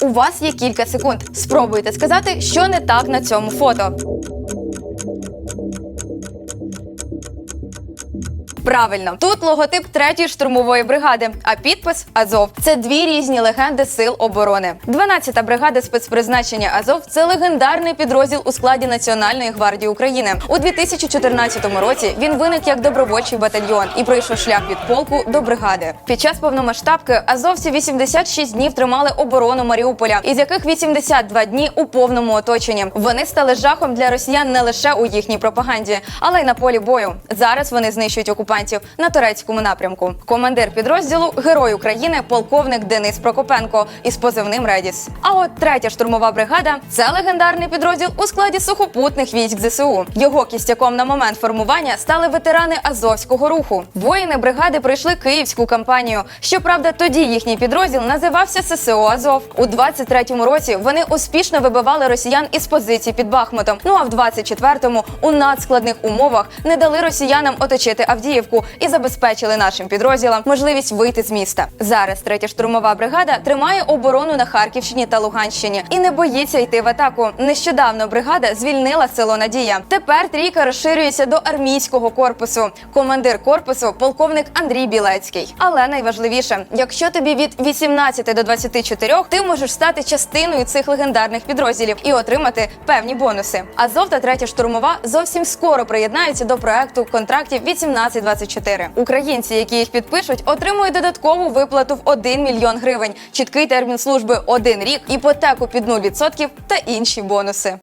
У вас є кілька секунд. Спробуйте сказати, що не так на цьому фото. Правильно, тут логотип третьої штурмової бригади, а підпис Азов. Це дві різні легенди сил оборони. 12-та бригада спецпризначення Азов це легендарний підрозділ у складі Національної гвардії України. У 2014 році він виник як добровольчий батальйон і пройшов шлях від полку до бригади. Під час повномасштабки азовці 86 днів тримали оборону Маріуполя, із яких 82 дні у повному оточенні. Вони стали жахом для росіян не лише у їхній пропаганді, але й на полі бою. Зараз вони знищують окупантів на турецькому напрямку. Командир підрозділу герой України, полковник Денис Прокопенко із позивним Редіс. А от третя штурмова бригада це легендарний підрозділ у складі сухопутних військ ЗСУ. Його кістяком на момент формування стали ветерани Азовського руху. Воїни бригади пройшли київську кампанію. Щоправда, тоді їхній підрозділ називався ССО Азов. У 23-му році вони успішно вибивали росіян із позицій під Бахмутом. Ну а в 24-му у надскладних умовах не дали росіянам оточити Авдіївку і забезпечили нашим підрозділам можливість вийти з міста. Зараз третя штурмова бригада тримає оборону на Харківщині та Луганщині і не боїться йти в атаку. Нещодавно бригада звільнила село Надія. Тепер трійка розширюється до армійського корпусу. Командир корпусу полковник Андрій Білецький. Але найважливіше, якщо тобі від 18 до 24, ти можеш стати частиною цих легендарних підрозділів і отримати певні бонуси. Азов та третя штурмова зовсім скоро приєднаються до проекту контрактів 18-24. Українці, які їх підпишуть, отримують додаткову виплату в 1 мільйон гривень, чіткий термін служби 1 рік, іпотеку під 0% та інші бонуси.